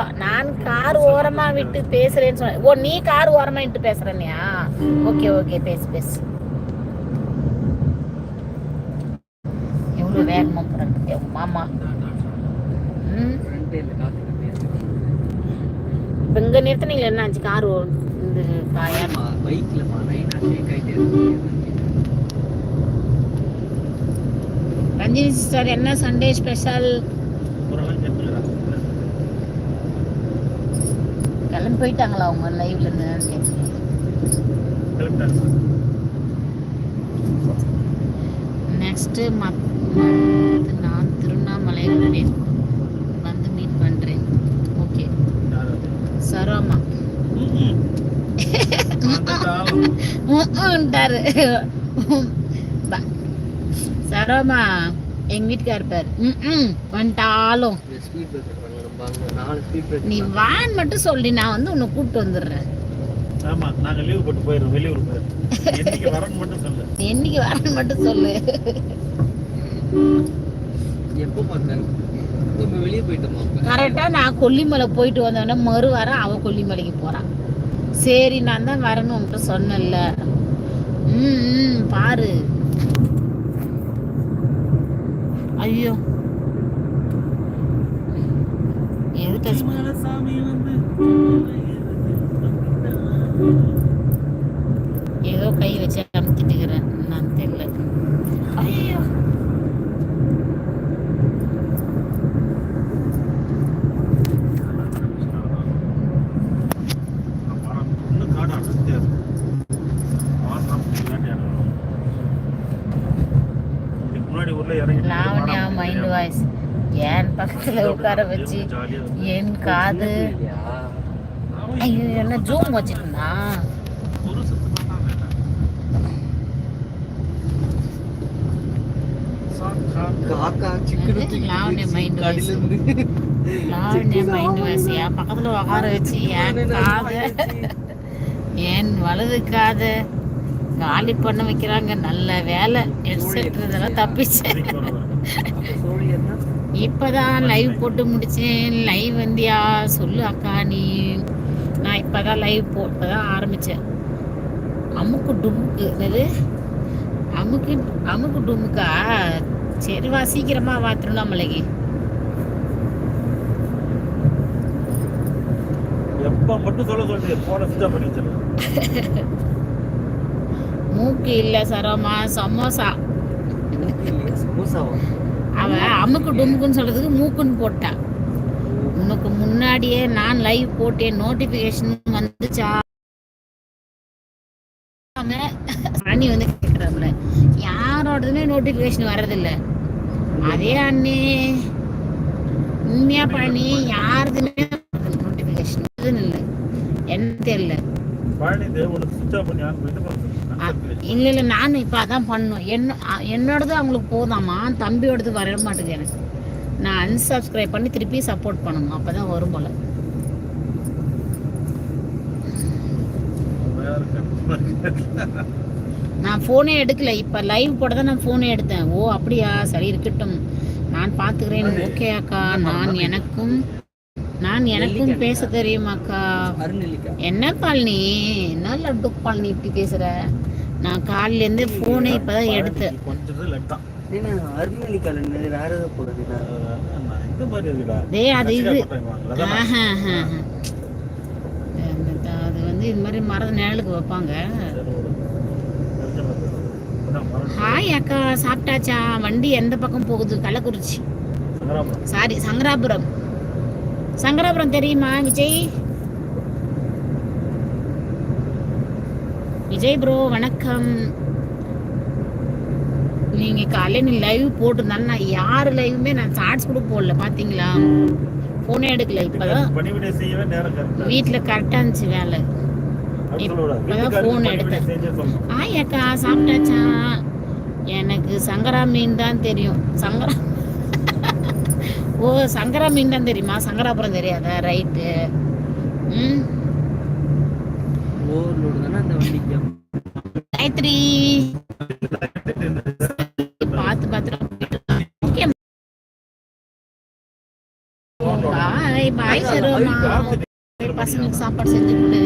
அக்கா நான் கார் ஓரமா விட்டு பேசுறேன்னு சொன்னேன் ஓ நீ கார் ஓரமா விட்டு பேசுறனியா ஓகே ஓகே பேசு பேசு. எவ்வளவு வேகமா போறாங்க மாமா? இப்ப இங்க நிறுத்தினீங்களா என்ன ஆச்சு? கார் இந்த காயா? ரஞ்சினி சிஸ்டர் என்ன சண்டே ஸ்பெஷல்? கிளம்பி போயிட்டாங்களா அவங்க லைவ்ல இருந்து நெக்ஸ்ட் நான் திருவண்ணாமலை வரேன் வந்து மீட் பண்றேன் ஓகே சரோமா சரோமா எங்க வீட்டுக்கார் ம் வந்துட்டாலும் நீ வான் மட்டும் சொல்லி நான் வந்து உன்னை கூப்பிட்டு வந்துடுறேன். ஆமா நாங்க லீவ் போட்டு போயிடுறோம் வெளியூர் போயிடுறோம். என்னைக்கு வரேன்னு மட்டும் சொல்லு. என்னைக்கு வரேன்னு மட்டும் சொல்லு. எப்போ பார்த்தாலும் நம்ம வெளியே போயிட்டோமா? அப்ப? கரெக்டா நான் கொல்லிமலை போயிட்டு வந்தோடனே மறு வாரம் அவ கொல்லிமலைக்கு போறான் சரி நான் தான் வரணும் உன்கிட்ட சொன்னேன்ல. ம் ம், பாரு. ஐயோ. ஏதோ கை வச்சு அமுத்திட்டு இருக்கிறேன் நான் தெரியல. ஐயோ. மைண்ட் வாய்ஸ் என் பக்கத்துல உட்கார வச்சு? என் காது? ஐயோ என்ன ஜூம் என் பக்கத்துல உட்கார வச்சு என் காது. என் வலது காது. காலி பண்ண வைக்கிறாங்க. நல்ல வேலை. ஹெட்செட் இதெல்லாம் சோழியர்னா இப்பதான் லைவ் போட்டு முடிச்சேன். லைவ் வந்தியா சொல்லு அக்கா நீ நான் இப்பதான் லைவ் போட்டதான் ஆரம்பிச்சேன். அமுக்கு டுமுக்கு என்னது? அமுக்கு அமுக்கு டுமுக்கா? சரி வா சீக்கிரமா வா திருவண்ணாமலைக்கு. எப்ப மட்டும் சொல்ல சொல்லிட்டு போன சுத்தம் பண்ணி வச்சிருக்கேன் மூக்கு இல்ல சரோமா சமோசா. சமோசாவா? அவ அமுக்கு டுமுக்குன்னு சொல்றதுக்கு மூக்குன்னு போட்டான் உனக்கு முன்னாடியே நான் லைவ் போட்டேன் நோட்டிபிகேஷன் வந்துச்சா? அண்ணி வந்து கேக்குறாப்புல யாரோடதுமே நோட்டிபிகேஷன் வர்றதில்ல. அதே அண்ணி. உண்மையா பண்ணி யாருதுமே நோட்டிபிகேஷன் இல்லை என்ன தெரியல. இல்ல இல்ல நானும் இப்ப அதான் பண்ணும் என்ன என்னோடது அவங்களுக்கு போதாமா? தம்பியோடது வர மாட்டேங்குது எனக்கு. நான் unsubscribe பண்ணி திருப்பி சப்போர்ட் பண்ணணும். அப்பதான் வரும் போல. நான் ஃபோனே எடுக்கல. இப்ப லைவ் போட தான் நான் ஃபோனே எடுத்தேன். ஓ அப்படியா? சரி இருக்கட்டும். நான் பாத்துக்கிறேன். ஓகே அக்கா. நான் எனக்கும் நான் எனக்கும் பேச தெரியும் அக்கா அருநெல்லிக்காய் என்ன பால்னி? என்ன லட்டு பால்னி இப்படி பேசுற? நான் காலையில இருந்து போனே இப்பதான் டேய் அது இது. அது வந்து இது மாதிரி மರದ நிழலுக்கு வைப்பாங்க. ஹாய் அக்கா சாப்பிட்டாச்சா? வண்டி எந்த பக்கம் போகுது? கள்ளக்குறிச்சி. சாரி சங்கராபுரம். சங்கராபுரம் தெரியுமா விஜய்? விஜய் ப்ரோ வணக்கம். நீங்க காலையில லைவ் போட்டிருந்தாலும் நான் யார் லைவுமே நான் ஷார்ட்ஸ் கூட போடல பாத்தீங்களா? போனே எடுக்கல இப்பதான் வீட்ல கரெக்டா இருந்துச்சு வேலை. இப்பதான் பணிவிடை எடுத்தேன். செஞ்சே சொல்லணும். ஆய் அக்கா சாப்பிட்டாச்சா? எனக்கு சங்கரா மீன் தான் தெரியும். சங்கரா ஓ சங்கரா மீன் தான் தெரியுமா? சங்கராபுரம் தெரியாதா? ரைட்டு ம். காயத்ரி. பார்த்து பார்த்து. பாய் பாய் சரோமா பசங்களுக்கு சாப்பாடு செஞ்சு கொடு.